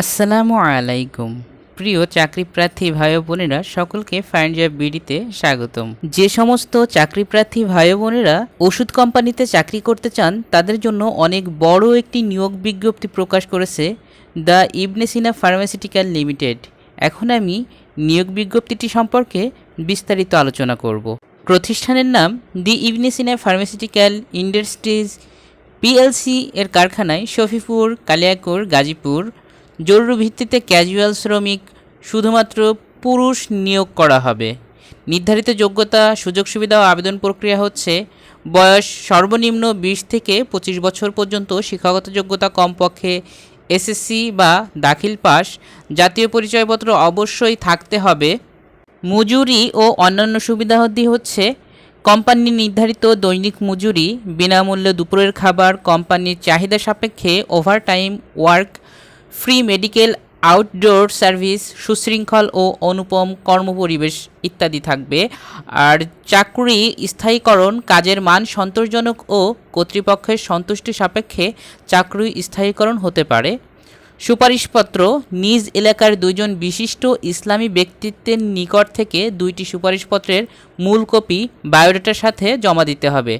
আসসালামু আলাইকুম। প্রিয় চাকরি প্রার্থী ভাই বোনেরা, সকলকে ফাইন্ড জব বিডিতে স্বাগতম। যে সমস্ত চাকরি প্রার্থী ভাই বোনেরা ওষুধ কোম্পানিতে চাকরি করতে চান, তাদের জন্য অনেক বড় একটি নিয়োগ বিজ্ঞপ্তি প্রকাশ করেছে দ্য ইবনেসিনা ফার্মাসিউটিক্যাল লিমিটেড। এখন আমি নিয়োগ বিজ্ঞপ্তিটি সম্পর্কে বিস্তারিত আলোচনা করব। প্রতিষ্ঠানের নাম the Ibn Sina pharmaceutical industries PLC এর কারখানায় শফিপুর কালিয়াকোর, গাজীপুর জরুরি ভিত্তিতে ক্যাজুয়াল শ্রমিক শুধুমাত্র পুরুষ নিয়োগ করা হবে। নির্ধারিত যোগ্যতা, সুযোগ সুবিধা ও আবেদন প্রক্রিয়া হচ্ছে বয়স সর্বনিম্ন বিশ থেকে পঁচিশ বছর পর্যন্ত শিক্ষাগত যোগ্যতা কমপক্ষে এসএসসি বা দাখিল পাস। জাতীয় পরিচয়পত্র অবশ্যই থাকতে হবে। মজুরি ও অন্যান্য সুবিধাদি হচ্ছে কোম্পানি নির্ধারিত দৈনিক মজুরি, বিনামূল্যে দুপুরের খাবার, কোম্পানির চাহিদা সাপেক্ষে overtime work free medical, outdoor service, সুশৃঙ্খল ও অনুপম কর্মপরিবেশ ইত্যাদি থাকবে। আর চাকরি স্থায়ীকরণ কাজের মান সন্তোষজনক ও কর্তৃপক্ষের সন্তুষ্টি সাপেক্ষে চাকরি স্থায়ীকরণ হতে পারে। সুপারিশপত্র নিজ এলাকার দুইজন বিশিষ্ট ইসলামী ব্যক্তিত্বের নিকট থেকে দুইটি সুপারিশপত্রের মূল কপি বায়োডাটার সাথে জমা দিতে হবে।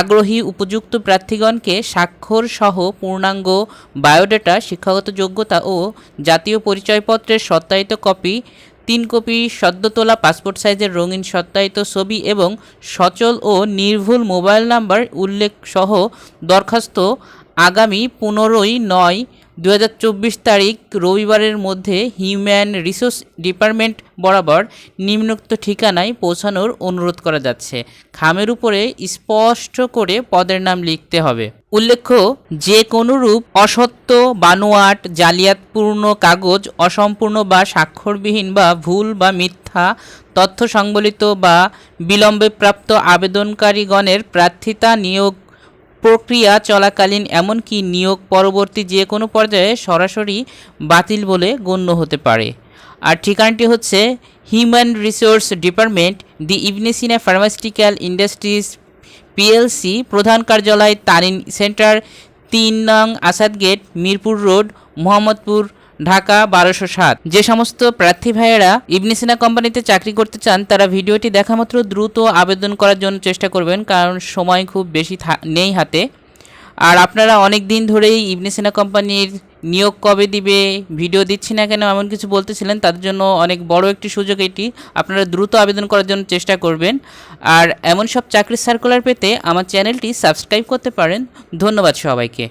আগ্রহী উপযুক্ত প্রার্থীগণকে স্বাক্ষর সহ পূর্ণাঙ্গ বায়োডাটা, শিক্ষাগত যোগ্যতা ও জাতীয় পরিচয়পত্রের সত্যায়িত কপি, তিন কপি সদ্য তোলা পাসপোর্ট সাইজের রঙিন সত্যায়িত ছবি এবং সচল ও নির্ভুল মোবাইল নাম্বার উল্লেখ সহ দরখাস্ত আগামী পনেরোই নয় দু হাজার চব্বিশ তারিখ রবিবারের মধ্যে হিউম্যান রিসোর্স ডিপার্টমেন্ট বরাবর নিম্নোক্ত ঠিকানায় পৌঁছানোর অনুরোধ করা যাচ্ছে। খামের উপরে স্পষ্ট করে পদের নাম লিখতে হবে। উল্লেখ্য যে কোনো রূপ, অসত্য, বানোয়াট, জালিয়াতপূর্ণ কাগজ, অসম্পূর্ণ বা স্বাক্ষরবিহীন বা ভুল বা মিথ্যা তথ্য সংবলিত বা বিলম্বে প্রাপ্ত আবেদনকারীগণের প্রার্থিতা নিয়োগ প্রক্রিয়া চলাকালীন এমনকি নিয়োগ পরবর্তী যে কোনো পর্যায়ে সরাসরি বাতিল বলে গণ্য হতে পারে। আর ঠিকানাটি হচ্ছে human resource department the Ibn Sina pharmaceutical industries PLC প্রধান কার্যালয় তারিন সেন্টার, তিন নং আসাদ গেট, মিরপুর রোড, মোহাম্মদপুর ঢাকা বারোশো সাত। যে সমস্ত প্রার্থী ভাইয়েরা ইবনিসিনা কোম্পানিতে চাকরি করতে চান, তারা ভিডিওটি দেখা মাত্র দ্রুত আবেদন করার জন্য চেষ্টা করবেন, কারণ সময় খুব বেশি নেই হাতে। আর আপনারা অনেক দিন ধরেই ইবনিসিনা কোম্পানির নিয়োগ কবে দিবে, ভিডিও দিচ্ছি না কেন, এমন কিছু বলতেছিলেন তাদের জন্য অনেক বড় একটি সুযোগ এটি। আপনারা দ্রুত আবেদন করার জন্য চেষ্টা করবেন। আর এমন সব চাকরির সার্কুলার পেতে আমার চ্যানেলটি সাবস্ক্রাইব করতে পারেন। ধন্যবাদ সবাইকে।